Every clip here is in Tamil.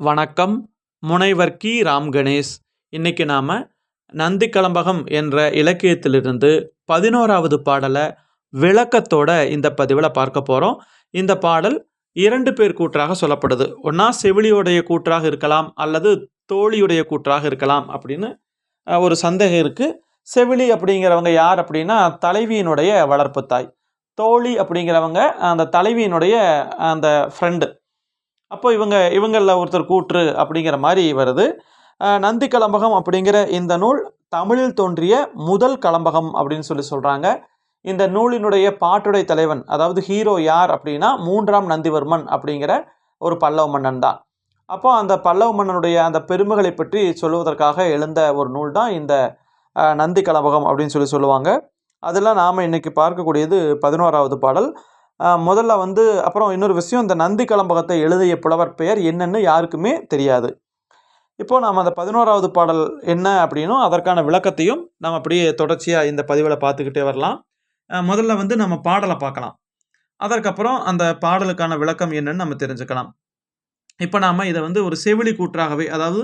வணக்கம் முனைவர் கி. ராம் கணேஷ். இன்றைக்கி நாம் நந்தி கலம்பகம் என்ற இலக்கியத்திலிருந்து பதினோராவது பாடலை விளக்கத்தோட இந்த பதிவில் பார்க்க போகிறோம் இந்த பாடல் இரண்டு பேர் கூற்றாக சொல்லப்படுது. ஒன்றா செவிலியுடைய கூற்றாக இருக்கலாம் அல்லது தோழியுடைய கூற்றாக இருக்கலாம் அப்படின்னு ஒரு சந்தேகம் இருக்குது செவிலி அப்படிங்கிறவங்க யார் அப்படின்னா தலைவியினுடைய வளர்ப்பு தாய் தோழி அப்படிங்கிறவங்க அந்த தலைவியினுடைய அந்த ஃப்ரெண்டு அப்போ இவங்க இவங்களில் ஒருத்தர் கூற்று அப்படிங்கிற மாதிரி வருது. நந்தி கலம்பகம் அப்படிங்கிற இந்த நூல் தமிழில் தோன்றிய முதல் கலம்பகம் அப்படின்னு சொல்லி சொல்கிறாங்க இந்த நூலினுடைய பாட்டுடை தலைவன் அதாவது ஹீரோ யார் அப்படின்னா மூன்றாம் நந்திவர்மன் அப்படிங்கிற ஒரு பல்லவ மன்னன் தான். அப்போ அந்த பல்லவ மன்னனுடைய அந்த பெருமைகளை பற்றி சொல்லுவதற்காக எழுந்த ஒரு நூல் தான் இந்த நந்தி கலம்பகம் அப்படின்னு சொல்லி சொல்லுவாங்க. அதெல்லாம் நாம் இன்னைக்கு பார்க்கக்கூடியது பதினோராவது பாடல். முதல்ல வந்து அப்புறம் இன்னொரு விஷயம் இந்த நந்தி கலம்பகத்தை எழுதிய புலவர் பெயர் என்னன்னு யாருக்குமே தெரியாது. இப்போ நாம் அந்த பதினோராவது பாடல் என்ன அப்படின்னும் அதற்கான விளக்கத்தையும் நம்ம அப்படியே தொடர்ச்சியாக இந்த பதிவில் பார்த்துக்கிட்டே வரலாம். முதல்ல வந்து நம்ம பாடலை பார்க்கலாம். அதற்கப்புறம் அந்த பாடலுக்கான விளக்கம் என்னன்னு நம்ம தெரிஞ்சுக்கலாம். இப்போ நாம் இதை வந்து ஒரு செவிலி கூற்றாகவே அதாவது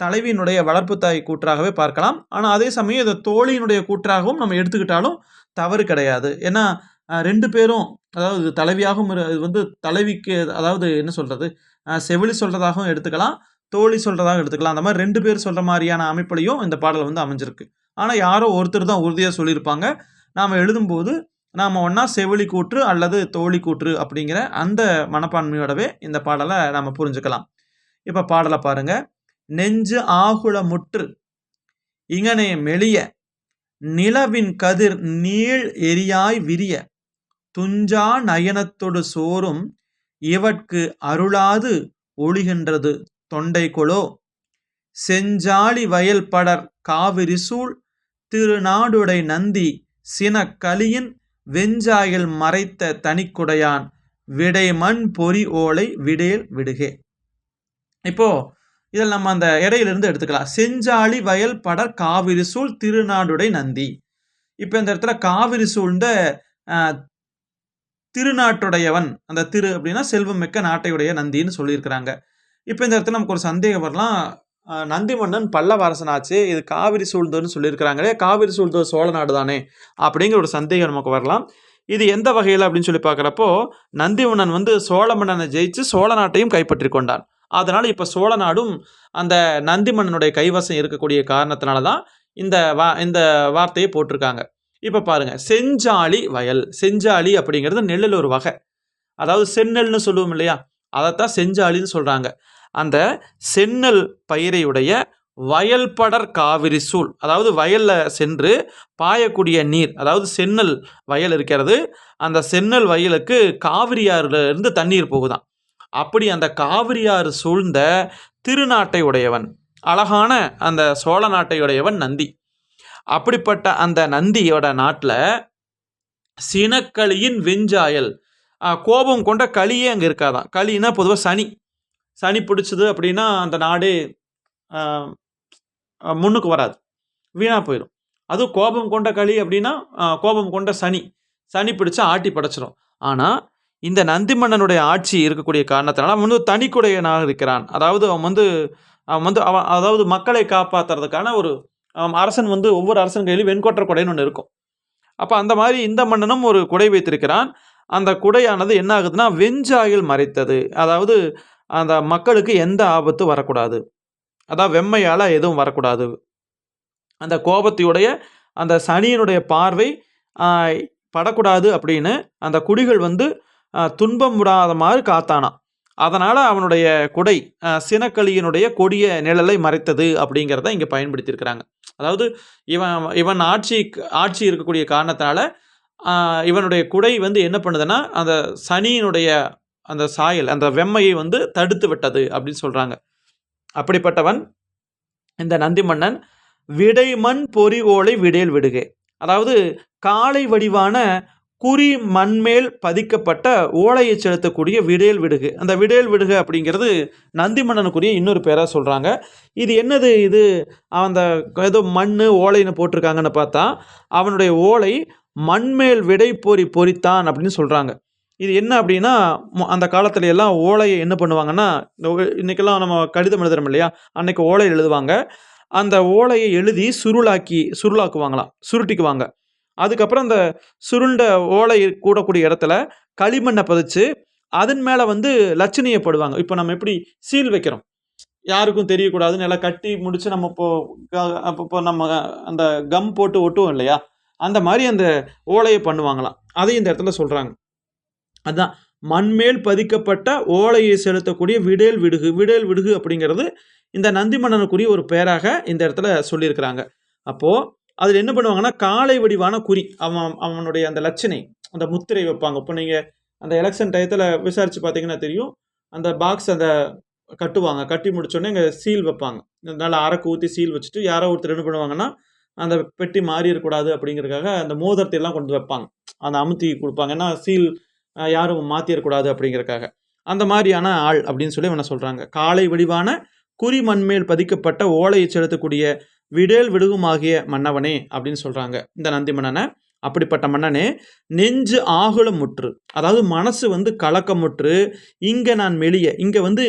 தலைவியினுடைய வளர்ப்பு தாய் கூற்றாகவே பார்க்கலாம். ஆனால் அதே சமயம் இதை தோழியினுடைய கூற்றாகவும் நம்ம எடுத்துக்கிட்டாலும் தவறு கிடையாது. ஏன்னா ரெண்டு பேரும் அதாவது தலைவியாகவும் இரு- இது வந்து தலைவிக்கு அதாவது என்ன சொல்கிறது செவிலி சொல்கிறதாகவும் எடுத்துக்கலாம் தோழி சொல்கிறதாக எடுத்துக்கலாம். அந்த மாதிரி ரெண்டு பேர் சொல்கிற மாதிரியான அமைப்புலையும் இந்த பாடல் வந்து அமைஞ்சிருக்கு. ஆனால் யாரோ ஒருத்தர் தான் உறுதியாக சொல்லியிருப்பாங்க. நாம் எழுதும்போது நாம் ஒன்றா செவிலி கூற்று அல்லது தோழி கூற்று அப்படிங்கிற அந்த மனப்பான்மையோடவே இந்த பாடலை நாம் புரிஞ்சுக்கலாம். இப்போ பாடலை பாருங்கள் நெஞ்சு ஆகுல முற்று இங்கனே மெளிய நிலவின் கதிர் நீள் எரியாய் விரிய துஞ்சா நயனத்தொடு சோறும் இவட்கு அருளாது ஒளிகின்றது தொண்டை கொலோ செஞ்சாலி வயல் படர் காவிரி சூழ் திருநாடுடை நந்தி சினக்கலியின் வெஞ்சாயில் மறைத்த தனிக்குடையான் விடைமண் பொறி ஓலை விடேல் விடுகே. இப்போ இதில் நம்ம அந்த இடையிலிருந்து எடுத்துக்கலாம். செஞ்சாலி வயல் படர் காவிரி சூழ் திருநாடுடை நந்தி. இப்போ இந்த இடத்துல காவிரி சூழ்ந்த திருநாட்டுடையவன். அந்த திரு அப்படின்னா செல்வம் மிக்க நாட்டையுடைய நந்தின்னு சொல்லியிருக்கிறாங்க. இப்போ இந்த இடத்துல நமக்கு ஒரு சந்தேகம் வரலாம். நந்தி மன்னன் பல்லவ அரசனாச்சு இது காவிரி சூழ்ந்தோர்னு சொல்லியிருக்கிறாங்களே காவிரி சூழ்ந்தோர் சோழ நாடு தானே அப்படிங்கிற ஒரு சந்தேகம் நமக்கு வரலாம். இது எந்த வகையில் அப்படின்னு சொல்லி பார்க்குறப்போ நந்தி மன்னன் வந்து சோழ மன்னனை ஜெயிச்சு சோழ நாட்டையும் கைப்பற்றி கொண்டான். அதனால் இப்போ சோழ நாடும் அந்த நந்தி மன்னனுடைய கைவசம் இருக்கக்கூடிய காரணத்தினால தான் இந்த வா இந்த வார்த்தையை போட்டிருக்காங்க. இப்போ பாருங்க செஞ்சாலி வயல். செஞ்சாலி அப்படிங்கிறது நெல்லில் ஒரு வகை. அதாவது செந்நெல்னு சொல்லுவோம் இல்லையா? அதைத்தான் செஞ்சாலின்னு சொல்கிறாங்க அந்த செந்நெல் பயிரையுடைய வயல்படர் காவிரி சூழ் அதாவது வயலில் சென்று பாயக்கூடிய நீர் அதாவது செந்நெல் வயல் இருக்கிறது அந்த செந்நெல் வயலுக்கு காவிரியாறுலேருந்து தண்ணீர் போகுதான். அப்படி அந்த காவிரியாறு சூழ்ந்த திருநாட்டை உடையவன் அழகான அந்த சோழ நாட்டை உடையவன் நந்தி. அப்படிப்பட்ட அந்த நந்தியோட நாட்டில் சினக்களியின் வெஞ்சாயல். கோபம் கொண்ட களியே அங்கே இருக்காதான் களின்னா பொதுவாக சனி. சனி பிடிச்சது அப்படின்னா அந்த நாடு முன்னுக்கு வராது. வீணாக போயிடும் அதுவும் கோபம் கொண்ட களி அப்படின்னா கோபம் கொண்ட சனி. சனி பிடிச்சா ஆட்டி படைச்சிடும் ஆனால் இந்த நந்தி மன்னனுடைய ஆட்சி இருக்கக்கூடிய காரணத்தினால அவன் வந்து தனிக்குடையனாக இருக்கிறான். அதாவது அவன் வந்து அவன் வந்து அவன் அதாவது மக்களை காப்பாற்றுறதுக்கான ஒரு அரசன் வந்து ஒவ்வொரு அரசன் கையிலும் வெண்கொற்ற குடைன்னு ஒன்று இருக்கும். அப்போ அந்த மாதிரி இந்த மன்னனும் ஒரு குடை வைத்திருக்கிறான். அந்த குடையானது என்ன ஆகுதுன்னா வெஞ்சாயில் மறைத்தது. அதாவது அந்த மக்களுக்கு எந்த ஆபத்து வரக்கூடாது. அதான் வெம்மையால் எதுவும் வரக்கூடாது. அந்த கோபத்தையுடைய அந்த சனியினுடைய பார்வை படக்கூடாது அப்படின்னு அந்த குடிகள் வந்து துன்பம் விடாத மாதிரி காத்தானான் அதனால் அவனுடைய குடை சினக்களியினுடைய கொடிய நிழலை மறைத்தது அப்படிங்கிறத இங்கே பயன்படுத்தியிருக்கிறாங்க. அதாவது இவன் இவன் ஆட்சி ஆட்சி இருக்கக்கூடிய காரணத்தினால இவனுடைய குடை வந்து என்ன பண்ணுதுன்னா அந்த சனியினுடைய அந்த சாயல் அந்த வெம்மையை வந்து தடுத்து விட்டது அப்படின்னு சொல்கிறாங்க அப்படிப்பட்டவன் இந்த நந்தி மன்னன் விடைமண் பொறி ஓலை விடேல் விடுகே. அதாவது காளை வடிவான குறி மண்மேல் பதிக்கப்பட்ட ஓலையை செலுத்தக்கூடிய விடேல் விடுகு. அந்த விடேல் விடுகு அப்படிங்கிறது நந்தி மன்னனுக்குரிய இன்னொரு பேராக சொல்கிறாங்க இது என்னது இது? அந்த ஏதோ மண் ஓலைன்னு போட்டிருக்காங்கன்னு பார்த்தா அவனுடைய ஓலை மண்மேல் விடை பொறி பொறித்தான் அப்படின்னு சொல்கிறாங்க இது என்ன அப்படின்னா அந்த காலத்துல எல்லாம் ஓலையை என்ன பண்ணுவாங்கன்னா இன்றைக்கெல்லாம் நம்ம கடிதம் எழுதுறோம் இல்லையா? அன்னைக்கு ஓலை எழுதுவாங்க. அந்த ஓலையை எழுதி சுருளாக்கி சுருளாக்குவாங்களாம் சுருட்டிக்குவாங்க. அதுக்கப்புறம் அந்த சுருண்ட ஓலை கூடக்கூடிய இடத்துல களிமண்ணை பதிச்சு அதன் மேலே வந்து லட்சணியை போடுவாங்க. இப்போ நம்ம எப்படி சீல் வைக்கிறோம்? யாருக்கும் தெரியக்கூடாதுன்னு எல்லாம் கட்டி முடித்து நம்ம இப்போ அப்போ இப்போ நம்ம அந்த கம் போட்டு ஒட்டுவோம் இல்லையா? அந்த மாதிரி அந்த ஓலையை பண்ணுவாங்களாம். அதையும் இந்த இடத்துல சொல்கிறாங்க அதுதான் மண்மேல் பதிக்கப்பட்ட ஓலையை செலுத்தக்கூடிய விடேல் விடுகு விடேல் விடுகு அப்படிங்கிறது இந்த நந்தி மன்னனுக்குரிய ஒரு பெயராக இந்த இடத்துல சொல்லியிருக்கிறாங்க. அப்போது அதில் என்ன பண்ணுவாங்கன்னா காளை வடிவான குறி அவன் அவனுடைய அந்த லட்சணை அந்த முத்திரை வைப்பாங்க. இப்போ நீங்கள் அந்த எலெக்ஷன் டயத்தில் விசாரித்து பார்த்தீங்கன்னா தெரியும். அந்த பாக்ஸ் அந்த கட்டுவாங்க. கட்டி முடிச்சோடனே இங்கே சீல் வைப்பாங்க. நல்லா அரைக்கு ஊற்றி சீல் வச்சுட்டு யாரோ ஒருத்தர் என்ன பண்ணுவாங்கன்னா அந்த பெட்டி மாறிடக்கூடாது அப்படிங்கிறதுக்காக அந்த மோதிரத்தை எல்லாம் கொண்டு வைப்பாங்க. அந்த அமுத்தி கொடுப்பாங்க. ஏன்னா சீல் யாரும் மாற்றிடக்கூடாது அப்படிங்கிறதுக்காக. அந்த மாதிரியான ஆள் அப்படின்னு சொல்லி இவனை சொல்கிறாங்க காலை வடிவான குறி மண்மேல் பதிக்கப்பட்ட ஓலையை செலுத்தக்கூடிய விடேல் விடுகுமாகிய மன்னவனே அப்படின்னு சொல்கிறாங்க இந்த நந்தி மன்னனை. அப்படிப்பட்ட மன்னனே நெஞ்சு ஆகுலம் முற்று. அதாவது மனசு வந்து கலக்கமுற்று இங்கே நான் மெலிய. இங்கே வந்து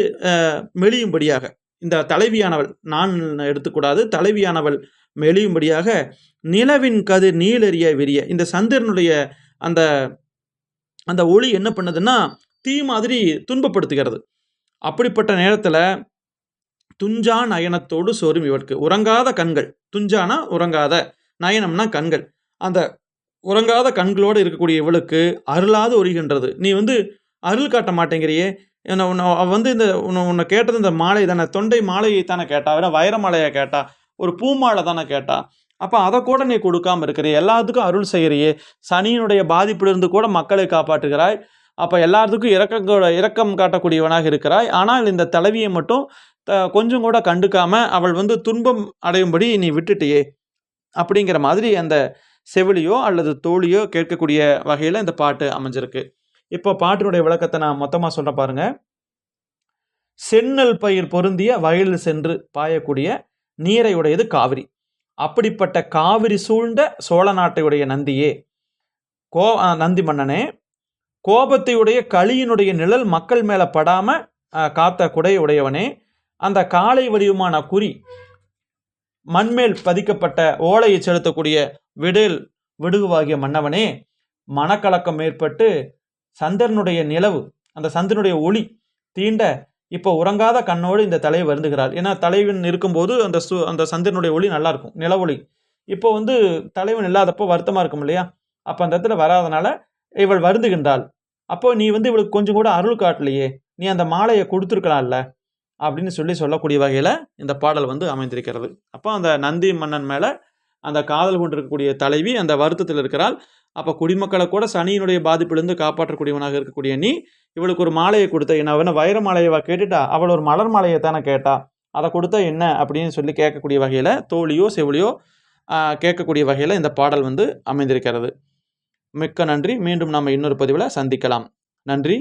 மெளியும்படியாக மெலியும்படியாக. இந்த தலைவியானவள் நான் எடுத்துக்கூடாது. தலைவியானவள் மெலியும்படியாக நிலவின் கதிர் நீலெறிய விரிய. இந்த சந்திரனுடைய அந்த அந்த ஒளி என்ன பண்ணுதுன்னா தீ மாதிரி துன்பப்படுத்துகிறது. அப்படிப்பட்ட நேரத்தில் துஞ்சா நயனத்தோடு சோறும் இவருக்கு. உறங்காத கண்கள். துஞ்சானா உறங்காத. நயனம்னா கண்கள். அந்த உறங்காத கண்களோடு இருக்கக்கூடிய இவளுக்கு அருளாது ஒழிகின்றது நீ வந்து அருள் காட்ட மாட்டேங்கிறியே. என்ன உன்னை அவள் வந்து இந்த உன்னை உன்னை கேட்டது இந்த மாலை தானே. தொண்டை மாலையை தானே கேட்டா. வேற வைர மாலையை கேட்டா. ஒரு பூமாலை தானே கேட்டா. அப்போ அதை கூட நீ கொடுக்காம இருக்கிறியே. எல்லாத்துக்கும் அருள் செய்கிறியே சனியினுடைய பாதிப்பிலிருந்து கூட மக்களை காப்பாற்றுகிறாய். அப்போ எல்லாத்துக்கும் இரக்கம் கூட- இரக்கம் காட்டக்கூடியவனாக இருக்கிறாய். ஆனால் இந்த தலைவியை மட்டும் கொஞ்சம் கூட கண்டுக்காம அவள் வந்து துன்பம் அடையும்படி நீ விட்டுட்டியே அப்படிங்கிற மாதிரி அந்த செவிலியோ அல்லது தோழியோ கேட்கக்கூடிய வகையில் இந்த பாட்டு அமைஞ்சிருக்கு. இப்போ பாட்டினுடைய விளக்கத்தை நான் மொத்தமாக சொல்ல பாருங்க. செந்நெல் பயிர் பொருந்திய வயலில் சென்று பாயக்கூடிய நீரை உடையது காவிரி. அப்படிப்பட்ட காவிரி சூழ்ந்த சோழ நாட்டையுடைய நந்தியே கோ நந்தி மன்னனே கோபத்தையுடைய களியினுடைய நிழல் மக்கள் மேலே படாமல் காத்த குடையுடையவனே அந்த காளை வடிவமான குறி மண்மேல் பதிக்கப்பட்ட ஓலையை செலுத்தக்கூடிய விடல் விடுகுவாகிய மன்னவனே மனக்கலக்கம் ஏற்பட்டு சந்திரனுடைய நிலவு அந்த சந்திரனுடைய ஒளி தீண்ட இப்போ உறங்காத கண்ணோடு இந்த தலைவி வருந்துகிறாள். ஏன்னா தலைவன் இருக்கும்போது அந்த சு அந்த சந்திரனுடைய ஒளி நல்லா இருக்கும் நில ஒளி. இப்போ வந்து தலைவன் இல்லாதப்போ வருத்தமாக இருக்கும் இல்லையா? அப்போ அந்த இடத்துல வராதனால இவள் வருந்துகின்றாள். அப்போ நீ வந்து இவளுக்கு கொஞ்சம் கூட அருள் காட்டலையே. நீ அந்த மாலையை கொடுத்துருக்கலாம்ல. அப்படின்னு சொல்லி சொல்லக்கூடிய வகையில் இந்த பாடல் வந்து அமைந்திருக்கிறது. அப்போ அந்த நந்தி மன்னன் மேலே அந்த காதல் கொண்டிருக்கக்கூடிய தலைவி அந்த வருத்தத்தில் இருக்கிறாள். அப்போ குடிமக்களை கூட சனியினுடைய பாதிப்பிலிருந்து காப்பாற்றக்கூடியவனாக இருக்கக்கூடிய நீ இவளுக்கு ஒரு மாலையை கொடுத்த. என்ன அவன வைர மாலையவா கேட்டுட்டா? அவள் ஒரு மலர் மாலையை தானே கேட்டா? அதை கொடுத்தா என்ன? அப்படின்னு சொல்லி கேட்கக்கூடிய வகையில் தோழியோ செவிலியோ கேட்கக்கூடிய வகையில் இந்த பாடல் வந்து அமைந்திருக்கிறது. மிக்க நன்றி. மீண்டும் நம்ம இன்னொரு பதிவில் சந்திக்கலாம். நன்றி.